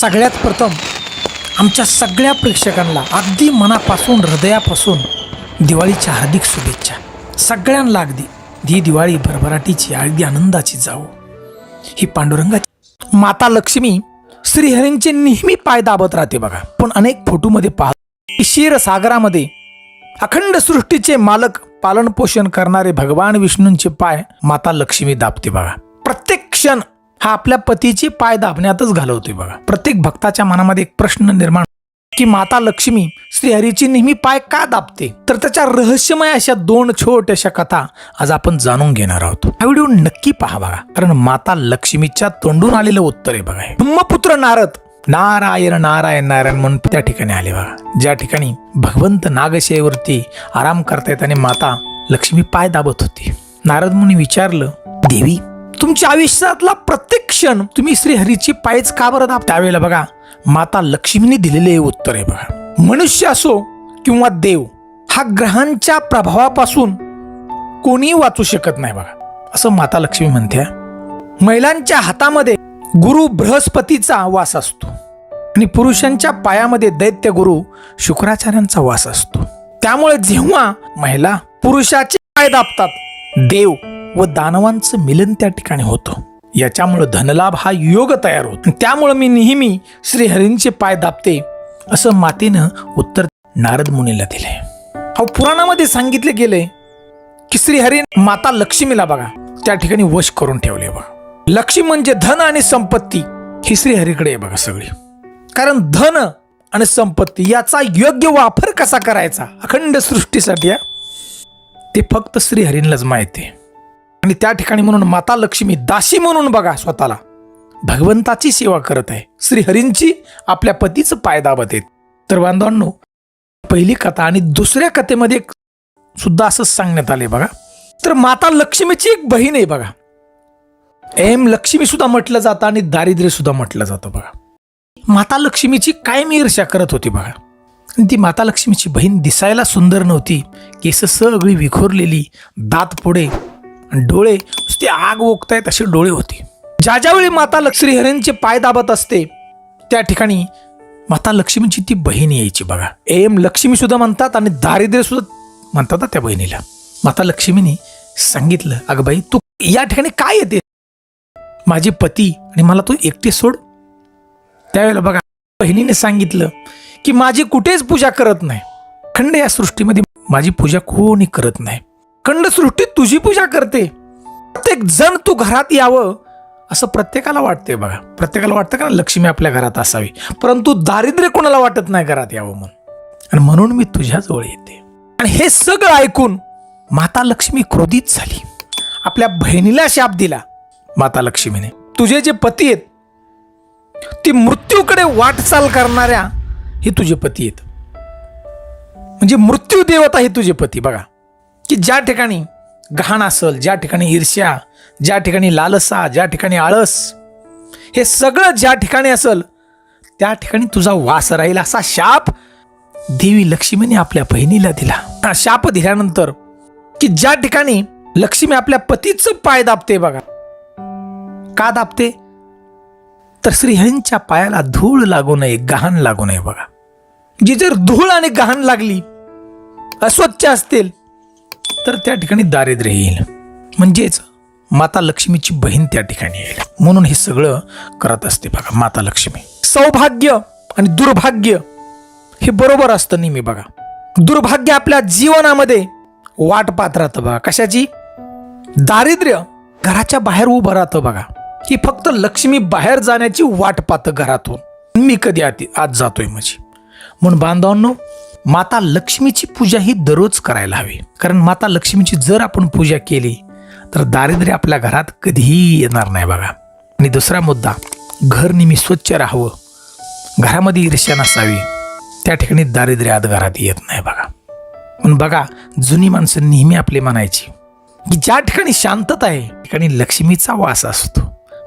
सगळ्यात प्रथम आमच्या सगळ्या प्रेक्षकांना अगदी मनापासून हृदयापासून दिवाळीच्या हार्दिक शुभेच्छा. सगळ्यांना अगदी ही दिवाळी भरभराटीची अगदी आनंदाची जावो. ही पांडुरंगाची माता लक्ष्मी श्रीहरींचे नेहमी पाय दाबत राहते बघा. पण अनेक फोटोमध्ये पाहतो क्षीरसागरामध्ये अखंड सृष्टीचे मालक पालन पोषण करणारे भगवान विष्णूंचे पाय माता लक्ष्मी दाबते बघा. प्रत्येक क्षण हा आपल्या पतीचे पाय दाबण्यातच घालवतोय बघा. प्रत्येक भक्ताच्या मनामध्ये एक प्रश्न निर्माण की माता लक्ष्मी श्रीहरीची नेहमी पाय का दाबते? तर त्याच्या रहस्यमय अशा दोन छोट्याशा कथा आज आपण जाणून घेणार आहोत. हा व्हिडिओ नक्की पहा बघा. कारण माता लक्ष्मीच्या तोंडून आलेलं उत्तर आहे बघा ब्रह्मपुत्र नारद नारायण नारायण नारायण म्हणून त्या ठिकाणी आले बघा. ज्या ठिकाणी भगवंत नागशेवरती आराम करतायत आणि माता लक्ष्मी पाय दाबत होती. नारद मुनी विचारलं देवी तुमच्या आयुष्यातला प्रत्येक क्षण तुम्ही श्रीहरीची पायच का बरं दाब त्यावेळेला बघा माता लक्ष्मीने दिलेले हे उत्तर आहे बघा. मनुष्य असो किंवा देव हा ग्रहांच्या प्रभावापासून कोणी वाचू शकत नाही बघा. असं माता लक्ष्मी म्हणते महिलांच्या हातामध्ये गुरु बृहस्पतीचा वास असतो. आणि पुरुषांच्या पायामध्ये दैत्य गुरु शुक्राचार्यांचा वास असतो. त्यामुळे जेव्हा महिला पुरुषाचे पाय दाबतात देव व दानवांचं मिलन त्या ठिकाणी होतं. याच्यामुळे धनलाभ हा योग तयार होतो. त्यामुळं मी नेहमी श्रीहरींचे पाय दाबते असं मातेनं उत्तर नारद मुनीला दिले अहो पुराणामध्ये सांगितले गेले की श्रीहरी माता लक्ष्मीला बघा त्या ठिकाणी वश करून ठेवले बघा. लक्ष्मी म्हणजे धन आणि संपत्ती ही श्रीहरीकडे आहे बघा सगळी. कारण धन आणि संपत्ती याचा योग्य वापर कसा करायचा? अखंड सृष्टीसाठी ते फक्त श्रीहरींनाच माहिती आहे. आणि त्या ठिकाणी म्हणून माता लक्ष्मी दासी म्हणून बघा स्वतःला. भगवंताची सेवा करत आहे. श्रीहरींची आपल्या पतीचं पाय दाबत आहेत. तर बांधवांनो पहिली कथा आणि दुसऱ्या कथेमध्ये सुद्धा असंच सांगण्यात आले बघा. तर माता लक्ष्मीची एक बहीण आहे बघा. एम लक्ष्मी सुद्धा म्हटलं जातं आणि दारिद्र्य सुद्धा म्हटलं जातं बघा. माता लक्ष्मीची कायम ईर्ष्या करत होती बघा. आणि ती माता लक्ष्मीची बहीण दिसायला सुंदर नव्हती. केस सगळी विखुरलेली दात पुढे आणि डोळे नुसते आग ओकतायत असे डोळे होते. ज्या ज्यावेळी माता लक्ष्मी हरेंचे पाय दाबत असते त्या ठिकाणी माता लक्ष्मीची ती बहीण यायची बघा. एम लक्ष्मी सुद्धा म्हणतात आणि दारिद्र्य सुद्धा म्हणतात त्या बहिणीला. माता लक्ष्मीने सांगितलं अगं बाई तू या ठिकाणी काय येते? माझे पती आणि मला तू एकटे सोड. त्यावेळेला बघा बहिणीने सांगितलं की माझी कुठेच पूजा करत नाही. खंड या सृष्टीमध्ये माझी पूजा कोणी करत नाही. खंडसृष्टी तुझी पूजा करते. प्रत्येक जण तू घरात यावं असं प्रत्येकाला वाटते बघा. प्रत्येकाला वाटतं का लक्ष्मी आपल्या घरात असावी? परंतु दारिद्र्य कोणाला वाटत नाही घरात यावं म्हणून? आणि म्हणून मी तुझ्याजवळ येते. आणि हे सगळं ऐकून माता लक्ष्मी क्रोधित झाली. आपल्या बहिणीला शाप दिला. माता लक्ष्मीने. तुझे जे पती आहेत ती मृत्यूकडे वाटचाल करणाऱ्या हे तुझे पती आहेत. म्हणजे मृत्यू देवता हे तुझे पती बघा. की ज्या ठिकाणी घाण असल ज्या ठिकाणी ईर्ष्या ज्या ठिकाणी लालसा ज्या ठिकाणी आळस हे सगळं ज्या ठिकाणी असल त्या ठिकाणी तुझा वास राहील असा शाप देवी लक्ष्मीने आपल्या बहिणीला दिला. हा शाप दिल्यानंतर की ज्या ठिकाणी लक्ष्मी आपल्या पतीचं पाय दाबते बघा का दाबते? तर श्रीहरींच्या पायाला धूळ लागू नये गहाण लागू नये बघा. जी जर धूळ आणि गहाण लागली अस्वच्छ असतील तर त्या ठिकाणी दारिद्र्य येईल. म्हणजेच माता लक्ष्मीची बहीण त्या ठिकाणी येईल. म्हणून हे सगळं करत असते बघा माता लक्ष्मी. सौभाग्य आणि दुर्भाग्य हे बरोबर असतं नेहमी बघा. दुर्भाग्य आपल्या जीवनामध्ये वाट पाहत राहतं बघा. कशाची? दारिद्र्य घराच्या बाहेर उभं राहतं बघा. की फक्त लक्ष्मी बाहेर जाण्याची वाट पाहतं घरातून. मी कधी आती आज जातोय माझी. म्हणून बांधवांनो माता लक्ष्मीची पूजा ही दररोज करायला हवी. कारण माता लक्ष्मीची जर आपण पूजा केली तर दारिद्र्य आपल्या घरात कधीही येणार नाही बघा. आणि दुसरा मुद्दा घर नेहमी स्वच्छ राहावं. घरामध्ये ईर्ष्या नसावी. त्या ठिकाणी दारिद्र्य आत घरात येत नाही बघा. पण बघा जुनी माणसं नेहमी आपली म्हणायची की ज्या ठिकाणी शांतता आहे ठिकाणी लक्ष्मीचा वास असतो.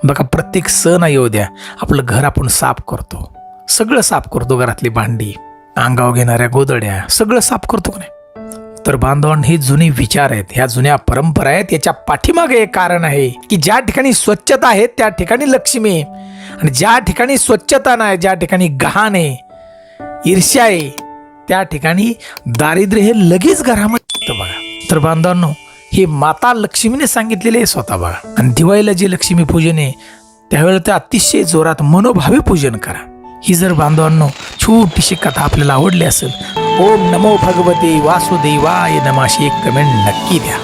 बघा प्रत्येक सण येऊ द्या आपलं घर आपण साफ करतो. सगळं साफ करतो घरातली भांडी. अंगावर घेणाऱ्या गोदड्या सगळं साफ करतो का नाही? तर बांधवांनो हे जुने विचार आहेत ह्या जुन्या परंपरा आहेत याच्या पाठीमागे एक कारण आहे की ज्या ठिकाणी स्वच्छता आहे त्या ठिकाणी लक्ष्मी आहे. आणि ज्या ठिकाणी स्वच्छता नाही ज्या ठिकाणी गहाण आहे ईर्ष्या आहे त्या ठिकाणी दारिद्र्य हे लगेच घरामध्ये बघा. तर बांधवांनो हे माता लक्ष्मीने सांगितलेले आहे स्वतः बघा. आणि दिवाळीला जे लक्ष्मी पूजन आहे त्यावेळेला ते अतिशय जोरात मनोभावे पूजन करा. ही जर बांधवांनो छोटीशी कथा आपल्याला आवडली असेल ओम नमो भगवते वासुदेवाय नमाशी एक कमेंट नक्की द्या.